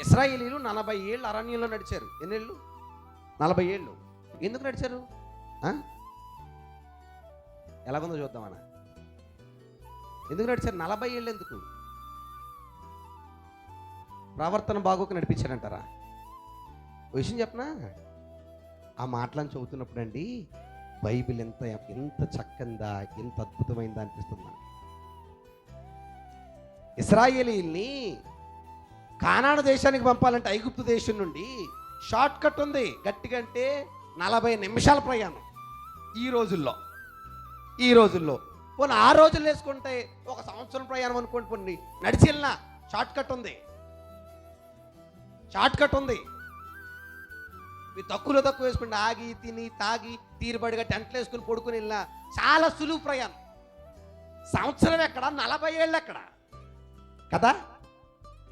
ఇస్రాయేలీలు నలభై ఏళ్ళు అరణ్యంలో నడిచారు. ఎన్నేళ్ళు? నలభై ఏళ్ళు. ఎందుకు నడిచారు? ఆ? ఎలాగుందో చూద్దామన్నా ఎందుకు నడిచారు? నలభై ఏళ్ళు ఎందుకు? ప్రవర్తన బాగోక నడిపించారంటారా? విషయం చెప్పనా? ఆ మాటలను చదువుతున్నప్పుడు అండి బైబిల్ ఎంత ఎంత చక్కందా ఎంత అద్భుతమైందా అనిపిస్తుంది? ఇస్రాయేలీల్ని కానాడ దేశానికి పంపాలంటే ఐగుప్తు దేశం నుండి షార్ట్ కట్ ఉంది. గట్టిగా అంటే నలభై నిమిషాల ప్రయాణం. ఈ రోజుల్లో ఈ రోజుల్లో. పోనీ ఆ రోజులు వేసుకుంటే ఒక సంవత్సరం ప్రయాణం అనుకోండి పోనీ నడిచి వెళ్ళినా షార్ట్ కట్ ఉంది. షార్ట్ కట్ ఉంది. మీరు తక్కువలో తక్కువ వేసుకుంటే ఆగి తిని తాగి తీరుబడిగా టెంట్లు వేసుకుని పడుకుని వెళ్ళినా చాలా సులువు ప్రయాణం. సంవత్సరం ఎక్కడ? నలభై ఏళ్ళు ఎక్కడ? కదా?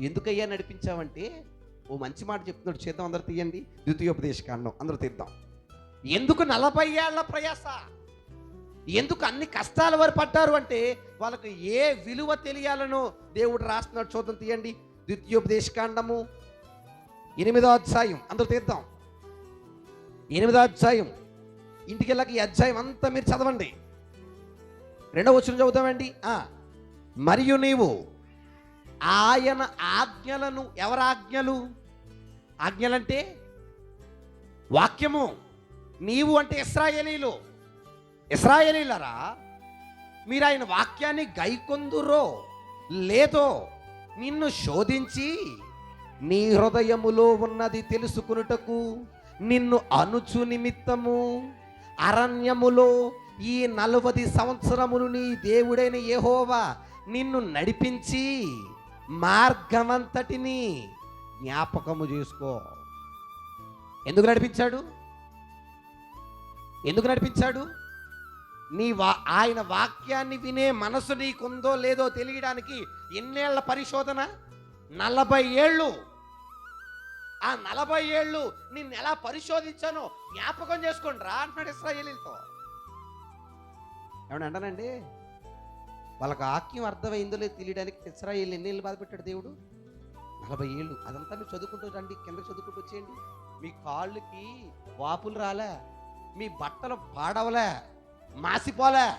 ఎందుకయ్యా నడిపించావంటే ఓ మంచి మాట చెప్తున్నాడు చేద్దాం అందరు తీయండి. ద్వితీయోపదేశ కాండం అందరూ తీద్దాం. ఎందుకు నలభై ఏళ్ళ ప్రయాస? ఎందుకు అన్ని కష్టాలు వారు పడ్డారు అంటే వాళ్ళకు ఏ విలువ తెలియాలనో దేవుడు రాస్తున్నాడు. చూద్దాం తీయండి. ద్వితీయోపదేశ కాండము ఎనిమిదో అధ్యాయం అందరూ తీద్దాం. ఎనిమిదో అధ్యాయం ఇంటికి వెళ్ళక ఈ అధ్యాయం అంతా మీరు చదవండి. రెండవ వచ్చిన చదువుతామండి. మరియు నీవు ఆయన ఆజ్ఞలను ఎవరాజ్ఞలు? ఆజ్ఞలంటే వాక్యము. నీవు అంటే ఇస్రాయేలీలు. ఇస్రాయేలీలరా మీరు ఆయన వాక్యాన్ని గైకొందురో లేదో నిన్ను శోధించి నీ హృదయములో ఉన్నది తెలుసుకునుటకు నిన్ను అనుచు నిమిత్తము. అరణ్యములో ఈ నలవది సంవత్సరములు నీ దేవుడైన ఏహోవా నిన్ను నడిపించి మార్గమంతటిని జ్ఞాపకము చేసుకో. ఎందుకు నడిపించాడు? ఎందుకు నడిపించాడు? నీ వా ఆయన వాక్యాన్ని వినే మనసు నీకుందో లేదో తెలియడానికి ఎన్నేళ్ళ పరిశోధన? నలభై ఏళ్ళు. ఆ నలభై ఏళ్ళు నిన్ను ఎలా పరిశోధించానో జ్ఞాపకం చేసుకోండి రా అంటున్నాడు ఇస్రాయేలీలతో. ఏమన్నా అంటానండి వాళ్ళకి ఆక్యం అర్థమైందో లేదు తెలియడానికి ఇస్రాయేల్ ఎన్ని ఏళ్ళు బాధపెట్టాడు దేవుడు? నలభై ఏళ్ళు. అదంతా మీరు చదువుకుంటూ రండి కింద చదువుకుంటూ వచ్చేయండి. మీ కాళ్ళకి వాపులు రాలే మీ బట్టలు పాడవలే మాసిపోలే.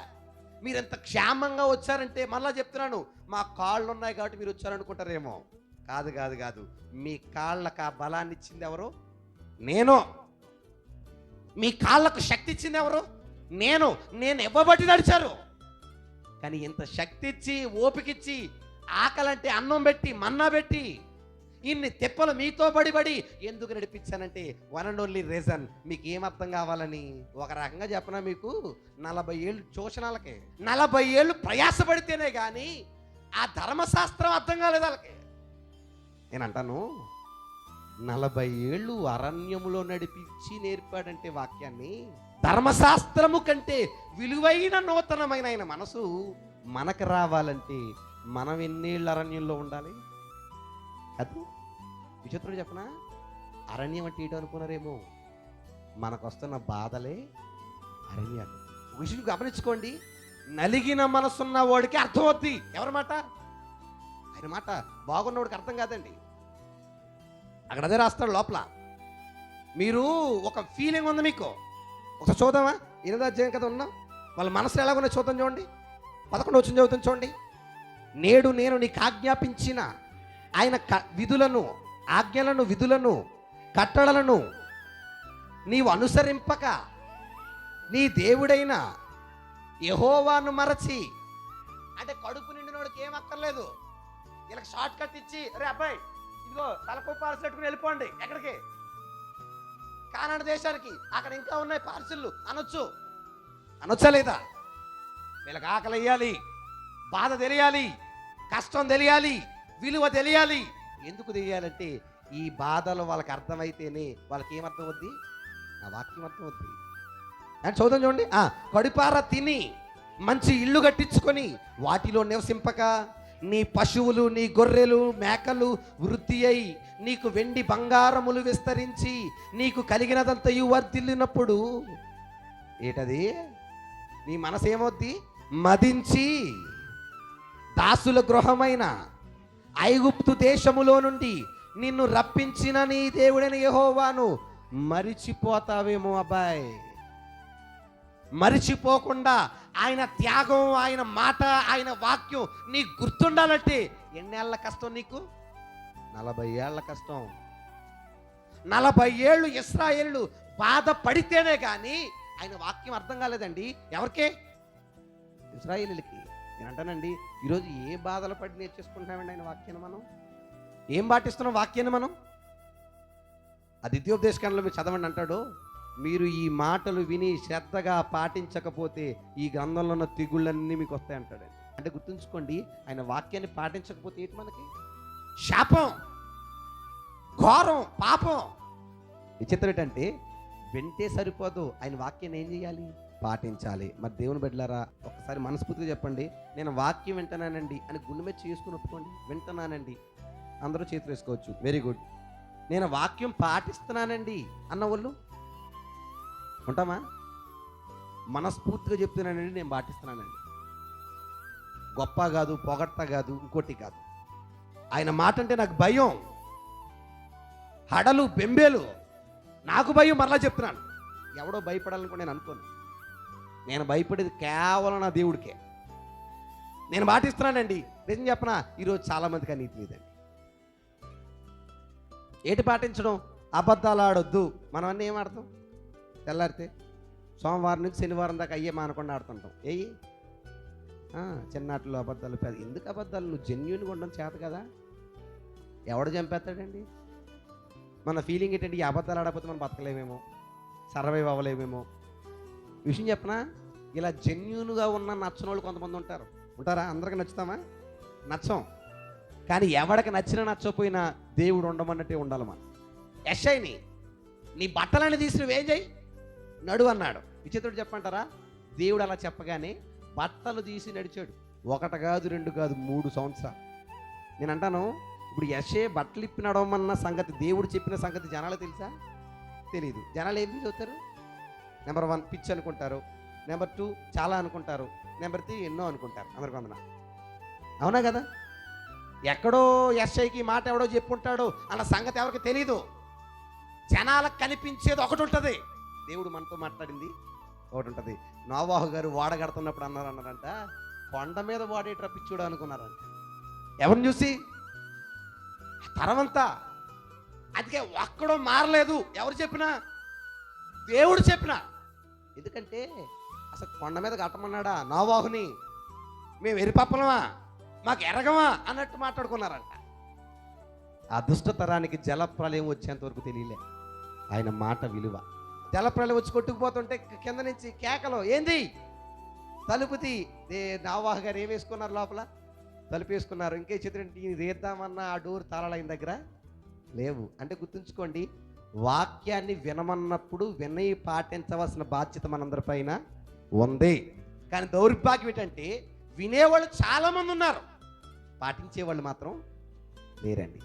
మీరు ఎంత క్షేమంగా వచ్చారంటే మళ్ళీ చెప్తున్నాను మా కాళ్ళు ఉన్నాయి కాబట్టి మీరు వచ్చారనుకుంటారేమో. కాదు కాదు కాదు. మీ కాళ్ళకు ఆ బలాన్ని ఇచ్చింది ఎవరు? నేను. మీ కాళ్ళకు శక్తి ఇచ్చింది ఎవరు? నేను. నేను ఇవ్వబట్టి నడిచారు. కానీ ఇంత శక్తి ఇచ్చి ఓపికిచ్చి ఆకలంటే అన్నం పెట్టి మన్నా పెట్టి ఇన్ని తెప్పలు మీతో పడిబడి ఎందుకు నడిపించానంటే వన్ అండ్ ఓన్లీ రీజన్ మీకు ఏం అర్థం కావాలని? ఒక రకంగా చెప్పనా మీకు? నలభై ఏళ్ళు శోషణాలకే. నలభై ఏళ్ళు ప్రయాసపడితేనే కానీ ఆ ధర్మశాస్త్రం అర్థం కాలేదు వాళ్ళకి. నేను అంటాను నలభై ఏళ్ళు అరణ్యములో నడిపించి నేర్పాడంటే వాక్యాన్ని ధర్మశాస్త్రము కంటే విలువైన నూతనమైన ఆయన మనసు మనకు రావాలంటే మనం ఎన్నేళ్ళు అరణ్యంలో ఉండాలి? అది విచిత్రుడు చెప్పనా? అరణ్యం అంటే ఏంటో అనుకున్నారేమో? మనకు వస్తున్న బాధలే అరణ్యాలు. విషయం గమనించుకోండి. నలిగిన మనసున్న వాడికి అర్థమవుద్ది. ఎవరి మాట? ఆయన మాట బాగున్నవాడికి అర్థం కాదండి. అక్కడ అదే రాస్తాడు లోపల. మీరు ఒక ఫీలింగ్ ఉంది మీకు. ఒక చూద్దామా? ఎనిమిది అధ్యాయం కదా ఉన్నాం. వాళ్ళ మనసులో ఎలా ఉన్నాయి చూద్దాం చూడండి. పదకొండు వచ్చిన చదువుతాం చూడండి. నేడు నేను నీకు ఆజ్ఞాపించిన ఆయన క- విధులను ఆజ్ఞలను విధులను కట్టడలను నీవు అనుసరింపక నీ దేవుడైన యహోవాను మరచి అంటే కడుపు నిండినోడికి ఏం అక్కర్లేదు. వీళ్ళకి షార్ట్ కట్ ఇచ్చి రే అబ్బాయి ఇదిగో తలకు పెట్టుకుని వెళ్ళిపోండి ఎక్కడికి? కానాడు దేశానికి అక్కడ ఇంకా ఉన్నాయి పార్సిల్లు. అనొచ్చు. అనొచ్చా లేదా? వీళ్ళకి ఆకలి వేయాలి బాధ తెలియాలి కష్టం తెలియాలి విలువ తెలియాలి. ఎందుకు తెలియాలంటే ఈ బాధలు వాళ్ళకి అర్థమైతేనే వాళ్ళకి ఏమర్థం అవుద్ది నా వాక్యం అర్థం అవుద్ది అని చూద్దాం చూడండి. ఆ, కడుపార తిని మంచి ఇల్లు కట్టించుకొని వాటిలో నివసింపక. నీ పశువులు నీ గొర్రెలు మేకలు వృద్ధి అయి నీకు వెండి బంగారములు విస్తరించి నీకు కలిగినదంతయు వర్ధిల్లినప్పుడు ఏటది? నీ మనసు ఏమవుద్ది మదించి దాసుల గృహమైన ఐగుప్తు దేశములో నుండి నిన్ను రప్పించిన నీ దేవుడైన యహోవాను మరిచిపోతావేమో అబ్బాయి. మరిచిపోకుండా ఆయన త్యాగం ఆయన మాట ఆయన వాక్యం నీకు గుర్తుండాలంటే ఎన్నేళ్ళ కష్టం నీకు? నలభై ఏళ్ళ కష్టం. నలభై ఏళ్ళు ఇస్రాయేళ్ళు బాధపడితేనే కానీ ఆయన వాక్యం అర్థం కాలేదండి. ఎవరికే? ఇస్రాయేలీలకి. నేను అంటానండి ఈరోజు ఏ బాధలు పడి నేర్చేసుకుంటున్నామండి ఆయన వాక్యాన్ని మనం? ఏం పాటిస్తున్నాం వాక్యాన్ని మనం? అది ద్వితీయోపదేశకాండలో మీరు చదవండి అంటాడు. మీరు ఈ మాటలు విని శ్రద్ధగా పాటించకపోతే ఈ గ్రంథంలో ఉన్న తెగుళ్ళన్నీ మీకు వస్తాయి అంటే గుర్తుంచుకోండి ఆయన వాక్యాన్ని పాటించకపోతే ఏంటి మనకి? శాపం ఘోరం పాపం. విచిత్రం ఏంటంటే వింటే సరిపోదు ఆయన వాక్యాన్ని ఏం చేయాలి? పాటించాలి. మరి దేవుని బిడ్డలారా ఒకసారి మనస్ఫూర్తిగా చెప్పండి నేను వాక్యం వింటున్నానండి అని గుండె మీద చేసుకుని ఒప్పుకోండి వింటున్నానండి. అందరూ చేతులు వేసుకోవచ్చు. వెరీ గుడ్ నేను వాక్యం పాటిస్తున్నానండి అన్న వాళ్ళు ఉంటామా? మనస్ఫూర్తిగా చెప్తున్నానండి నేను పాటిస్తున్నానండి. గొప్ప కాదు పొగట్ట కాదు ఇంకోటి కాదు. ఆయన మాట అంటే నాకు భయం. హడలు బెంబేలు నాకు భయం మరలా చెప్తున్నాను. ఎవడో భయపడాలనుకో నేను అనుకోను. నేను భయపడేది కేవలం నా దేవుడికే. నేను పాటిస్తున్నానండి. నిజం చెప్పనా? ఈరోజు చాలామందికి ఆ నీతి లేదండి. ఏటి పాటించడం? అబద్ధాలు ఆడొద్దు. మనం అన్నీ ఏం ఆడతాం? తెల్లారితే సోమవారం నుంచి శనివారం దాకా అయ్యే మానకుండా ఆడుతుంటాం. ఏయి? చిన్నాటిలో అబద్ధాలు పెద్ద ఎందుకు అబద్ధాలు? నువ్వు జెన్యున్గా ఉండడం చేత కదా. ఎవడు చంపేస్తాడండి? మన ఫీలింగ్ ఏంటంటే ఈ అబద్ధాలు ఆడకపోతే మనం బతకలేమేమో? సర్వైవ్ అవ్వలేమేమో? విషయం చెప్పనా? ఇలా జెన్యున్గా ఉన్న నచ్చని వాళ్ళు కొంతమంది ఉంటారు. ఉంటారా? అందరికి నచ్చుతామా? నచ్చం. కానీ ఎవడికి నచ్చినా నచ్చకపోయినా దేవుడు ఉండమన్నట్టే ఉండాలి మనం. యశైని నీ బట్టలని తీసి నువ్వేం చేయి? నడు అన్నాడు. విచిత్రుడు చెప్పంటారా? దేవుడు అలా చెప్పగానే బట్టలు తీసి నడిచాడు. ఒకటి కాదు రెండు కాదు మూడు సంవత్సరాలు. నేను అంటాను ఇప్పుడు యశే బట్టలు ఇప్పి నడవమన్న సంగతి దేవుడు చెప్పిన సంగతి జనాలు తెలుసా? తెలియదు జనాలు ఏం చదువుతారు నెంబర్ వన్ పిచ్ అనుకుంటారు. నెంబర్ టూ చాలా అనుకుంటారు. నెంబర్ త్రీ ఎన్నో అనుకుంటారు. అందరికి అవునా కదా? ఎక్కడో ఎస్ఐకి మాట ఎవడో చెప్పుకుంటాడో అన్న సంగతి ఎవరికి తెలీదు. జనాలకు కనిపించేది ఒకటి ఉంటుంది. దేవుడు మనతో మాట్లాడింది. ఒకటి ఉంటుంది. నోవాహు గారు వాడ కడుతున్నప్పుడు అన్నారు అన్నారంట కొండ మీద వాడే పిచ్చుడు అనుకున్నారంట. ఎవరిని చూసి? తరమంతా అందుకే ఒక్కడో మారలేదు. ఎవరు చెప్పినా? దేవుడు చెప్పినా. ఎందుకంటే అసలు కొండ మీద కట్టమన్నాడా నోవాహుని? మేము ఎరిపప్పలమా? మాకు ఎరగమా? అన్నట్టు మాట్లాడుకున్నారంట. ఆ దుష్టతరానికి జలప్రలయం వచ్చేంత వరకు తెలియలే. ఆయన మాట విలువ. జలప్రలయం వచ్చి కొట్టుకుపోతుంటే కింద నుంచి కేకలు ఏంది? తలుపుతి దే నావాహ గారు ఏం వేసుకున్నారు లోపల? తలుపు వేసుకున్నారు. ఇంకే చిత్రం రేద్దామన్న ఆ డోర్ తాళాలైన దగ్గర లేవు. అంటే గుర్తుంచుకోండి వాక్యాన్ని వినమన్నప్పుడు వినయి పాటించవలసిన బాధ్యత మనందరిపైన ఉంది. కానీ దౌర్భాగ్యం ఏంటంటే వినేవాళ్ళు చాలామంది ఉన్నారు. పాటించేవాళ్ళు మాత్రం లేరండి.